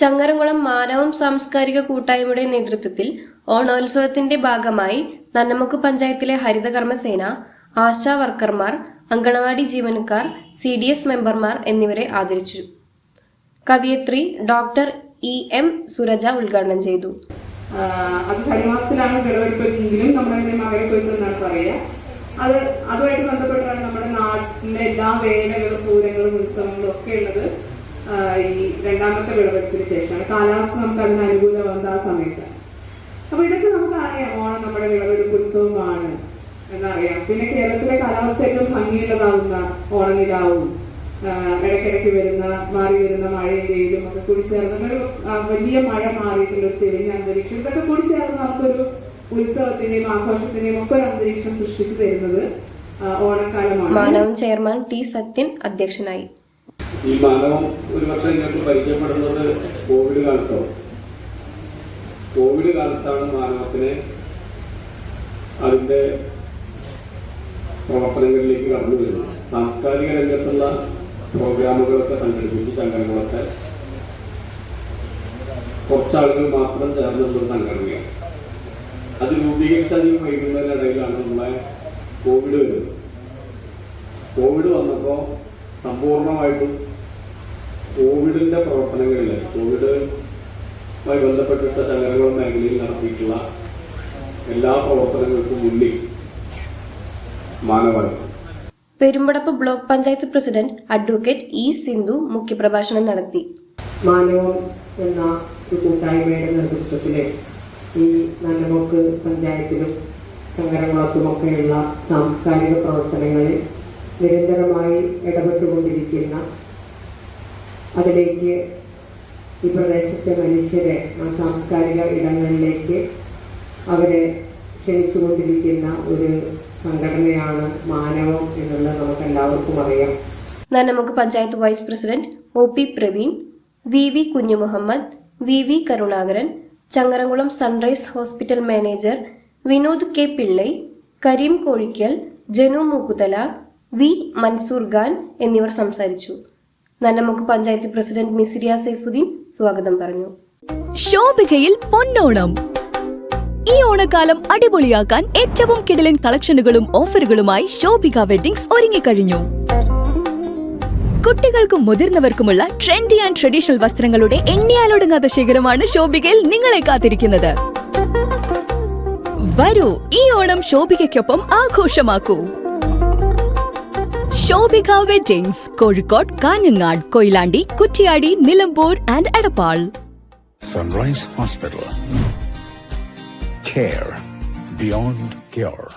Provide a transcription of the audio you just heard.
ചങ്ങരംകുളം മാനവം സാംസ്കാരിക കൂട്ടായ്മയുടെ നേതൃത്വത്തിൽ ഓണോത്സവത്തിന്റെ ഭാഗമായി നന്നമുക്ക് പഞ്ചായത്തിലെ ഹരിതകർമ്മസേന ആശാ വർക്കർമാർ അങ്കണവാടി ജീവനക്കാർ സി ഡി എസ് മെമ്പർമാർ എന്നിവരെ ആദരിച്ചു. കവിയത്രി ഡോക്ടർ ഇ എം സുരജ ഉദ്ഘാടനം ചെയ്തു. അത് ധനുമാസത്തിലാണ് വിളവെടുപ്പെങ്കിലും നമ്മളതിനെ മകരക്കൊയ്ത്ത് എന്നാണ് പറയുക. അത് അതുമായിട്ട് ബന്ധപ്പെട്ടാണ് നമ്മുടെ നാട്ടിലെ എല്ലാ വേലകളും പൂരങ്ങളും ഉത്സവങ്ങളും ഒക്കെ ഉള്ളത്. ഈ രണ്ടാമത്തെ വിളവെടുപ്പിന് ശേഷമാണ്. കാലാവസ്ഥ നമുക്ക് അതിന് അനുകൂലമാകുന്ന ആ സമയത്ത്. അപ്പൊ ഇതൊക്കെ നമുക്ക് അറിയാം ഓണം നമ്മുടെ വിളവെടുപ്പ് ഉത്സവമാണ് എന്നറിയാം. പിന്നെ കേരളത്തിലെ കാലാവസ്ഥ ഏറ്റവും ഭംഗിയുള്ളതാവുന്ന ഓണനിലാവും. ഇടയ്ക്കിടയ്ക്ക് വരുന്ന മാറി വരുന്ന മഴയും വെയിലും ഒക്കെ കൂടി ഒരു വലിയ മഴ മാറിയിട്ടുള്ള ഒരു തെളിഞ്ഞ അന്തരീക്ഷം. ഇതൊക്കെ കൂടി ചേർന്ന് നമുക്കൊരു ഉത്സവത്തിന്റെയും ആഘോഷത്തിന്റെയും ഒക്കെ ഒരു അന്തരീക്ഷം സൃഷ്ടിച്ചു തരുന്നത് ഓണക്കാലമാണ്. മാനവം ചെയർമാൻ ടി സത്യൻ അധ്യക്ഷനായി. ഈ മാനവം ഒരു പക്ഷേ ഇങ്ങോട്ട് പരിചയപ്പെടുന്നത് കോവിഡ് കാലത്തോ. കോവിഡ് കാലത്താണ് മാനവത്തിനെ അതിന്റെ പ്രവർത്തനങ്ങളിലേക്ക് കടന്നു വരുന്നത്. സാംസ്കാരിക രംഗത്തുള്ള പ്രോഗ്രാമുകളൊക്കെ സംഘടിപ്പിച്ച് സംഘടനകളൊക്കെ കുറച്ചാളുകൾ മാത്രം ചേർന്നുള്ളൊരു സംഘടനയാണ്. അത് രൂപീകരിച്ച് വൈകുന്നതിനിടയിലാണ് നമ്മളെ കോവിഡ് വരുന്നത്. കോവിഡ് വന്നപ്പോൾ സമ്പൂർണമായിട്ടും കോവിഡിന്റെ പ്രവർത്തനങ്ങളിൽ കോവിഡുമായി ബന്ധപ്പെട്ടിട്ട് ചങ്ങരകുളം മേഖലയിൽ നടത്തിയിട്ടുള്ള എല്ലാ പ്രവർത്തനങ്ങൾക്കും മുന്നിൽ മാനവായി. Perumpadappu block panchayat president advocate E Sindhu മുഖ്യപ്രഭാഷണം നടത്തി. മാനവം എന്ന ഒരു കൂട്ടായ്മയുടെ നേതൃത്വത്തിൽ ഈ നല്ലമൊക്ക് പഞ്ചായത്തിലും ചങ്ങരകുളത്തുമൊക്കെയുള്ള സാംസ്കാരിക പ്രവർത്തനങ്ങളിൽ നിരന്തരമായി ഇടപെട്ടുകൊണ്ടിരിക്കുന്ന അതിലേക്ക് ഈ പ്രദേശത്തെ മനുഷ്യരെ ആ സാംസ്കാരിക ഇടങ്ങളിലേക്ക് അവരെ ക്ഷണിച്ചുകൊണ്ടിരിക്കുന്ന ഒരു സംഘടനയാണ് മാനവം എന്നുള്ളത് നമുക്ക് എല്ലാവർക്കും അറിയാം നമുക്ക് panchayat vice president O P Praveen V V Kunjumuhammad V V Karunakaran Changaramkulam Sunrise Hospital manager Vinod K Pillai Karim Kozhikkal Janu Mookkuthala V Mansoor Khan എന്നിവർ സംസാരിച്ചു. നന്നമുക്ക് പഞ്ചായത്ത് പ്രസിഡന്റ് മിസിരിയ സൈഫുദ്ദീൻ സ്വാഗതം പറഞ്ഞു. ശോഭികയിൽ പൊന്നോണം. ഈ ഓണക്കാലം അടിപൊളിയാക്കാൻ ഏറ്റവും കിടലൻ കളക്ഷനുകളും ഓഫറുകളുമായി ശോഭിക വെഡിങ്സ് ഒരുങ്ങിക്കഴിഞ്ഞു. കുട്ടികൾക്കും മുതിർന്നവർക്കുമുള്ള ട്രെൻഡി ആൻഡ് ട്രഡീഷണൽ വസ്ത്രങ്ങളുടെ എണ്ണിയാലൊടുങ്ങാത്ത ശേഖരമാണ് ശോഭികയിൽ നിങ്ങളെ കാത്തിരിക്കുന്നത്. വരൂ ഈ ഓണം ശോഭികയ്ക്കൊപ്പം ആഘോഷമാക്കൂ. Shobhika Weddings Kozhikode Kanhangad Koyilandy Kuttiady Nilambur and Edappal Sunrise Hospital. Care beyond cure.